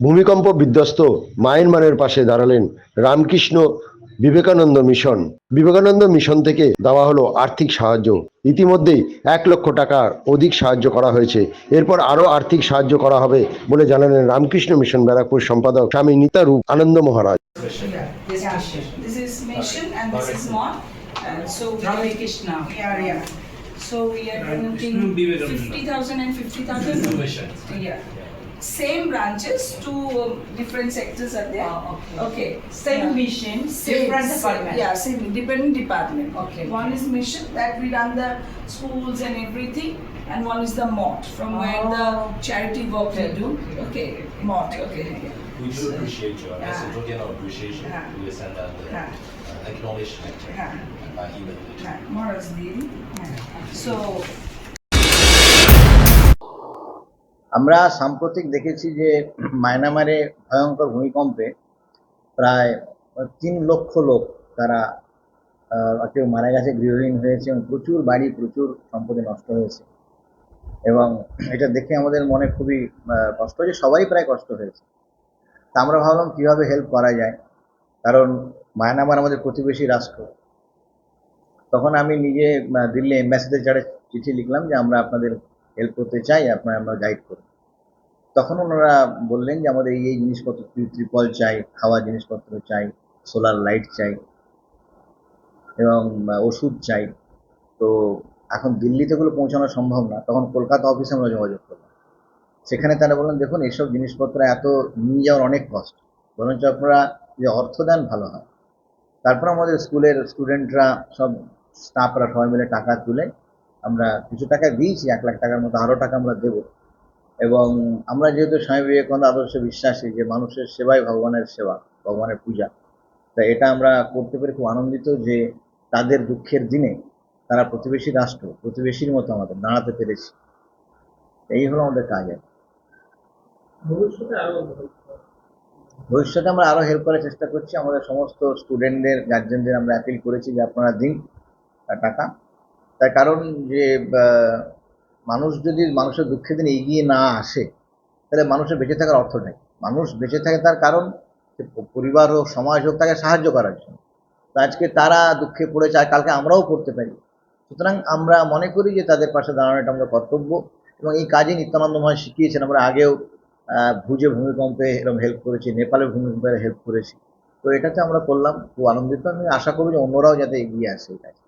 ভূমিকম্প বিধ্বস্ত মায়ানমারের পাশে দাঁড়ালেন রামকৃষ্ণ বিবেকানন্দ মিশন। বিবেকানন্দ মিশন থেকে দেওয়া হলো আর্থিক সাহায্য। ইতিমধ্যেই এক লক্ষ টাকা অধিক সাহায্য করা হয়েছে। এরপর আরও আর্থিক সাহায্য করা হবে বলে জানালেন রামকৃষ্ণ মিশন ব্যারাকপুর সম্পাদক স্বামী নিতারূপ আনন্দ মহারাজ same branches, two um, different sectors are there. Oh, okay. okay. Same yeah. mission, same, different department. Yeah, same different department. Okay. One is mission that we run the schools and everything, and one is the MOT from oh. where ah. the charity work we do. Okay, MOT. okay. We do appreciate you. As a get our appreciation, yeah. we send out the yeah. Uh, acknowledgement yeah. by email. Yeah. So. আমরা সাম্প্রতিক দেখেছি যে মায়ানমারে ভয়ঙ্কর ভূমিকম্পে প্রায় তিন লক্ষ লোক তারা কেউ মারা গেছে, গৃহহীন হয়েছে এবং প্রচুর বাড়ি, প্রচুর সম্পত্তি নষ্ট হয়েছে। এবং এটা দেখে আমাদের মনে খুবই কষ্ট হয়েছে সবাই প্রায় কষ্ট হয়েছে। তা আমরা ভাবলাম কীভাবে হেল্প করা যায়, কারণ মায়ানমার আমাদের প্রতিবেশী রাষ্ট্র। তখন আমি নিজে দিল্লি এম্বাসিদের যারা চিঠি লিখলাম যে আমরা আপনাদের হেল্প করতে চাই, আপনারা আমরা গাইড করুন তখন ওনারা বললেন যে আমাদের এই এই জিনিসপত্র ত্রিপল চাই খাওয়ার জিনিসপত্র চাই সোলার লাইট চাই এবং ওষুধ চাই। তো এখন দিল্লিতে ওগুলো পৌঁছানো সম্ভব না, তখন কলকাতা অফিসে আমরা যোগাযোগ করলাম সেখানে তারা বললেন, দেখুন, এইসব জিনিসপত্র এত নিয়ে যাওয়ার অনেক কষ্ট। বরঞ্চ আপনারা যে অর্থ দেন, ভালো হয়। তারপর আমাদের স্কুলের স্টুডেন্টরা সব স্টাফরা সবাই মিলে টাকা তুলে আমরা কিছু টাকা দিয়েছি এক লাখ টাকার মতো আরও টাকা আমরা দেব। এবং আমরা যেহেতু স্বামী বিবেকানন্দ আদর্শে বিশ্বাসী যে মানুষের সেবাই ভগবানের সেবা ভগবানের পূজা তা এটা আমরা করতে পেরে খুব আনন্দিত যে তাদের দুঃখের দিনে তারা প্রতিবেশী রাষ্ট্র প্রতিবেশীর মতো আমাদের দাঁড়াতে পেরেছি। এই হলো আমাদের কাজ আর। ভবিষ্যতে আমরা আরও হেল্প করার চেষ্টা করছি। আমাদের সমস্ত স্টুডেন্টদের গার্জেনদের আমরা অ্যাপিল করেছি যে আপনারা দিন টাকা। তার কারণ যে মানুষ যদি মানুষের দুঃখের দিন এগিয়ে না আসে, তাহলে মানুষের বেঁচে থাকার অর্থ নেই। মানুষ বেঁচে থাকে তার কারণ পরিবার হোক, সমাজ হোক, তাকে সাহায্য করার জন্য। তো আজকে তারা দুঃখে পড়েছে, আর কালকে আমরাও পড়তে পারি। সুতরাং আমরা মনে করি যে, তাদের পাশে দাঁড়ানোটা আমাদের কর্তব্য এবং এই কাজে নিত্যানন্দ মহায় শিখিয়েছেন আমরা আগেও ভুজে ভূমিকম্পে এরকম হেল্প করেছি, নেপালে ভূমিকম্পে হেল্প করেছি। তো এটাতে আমরা করলাম, খুব আনন্দিত। আমি আশা করি যে অন্যরাও যাতে এগিয়ে আসে এই কাজে।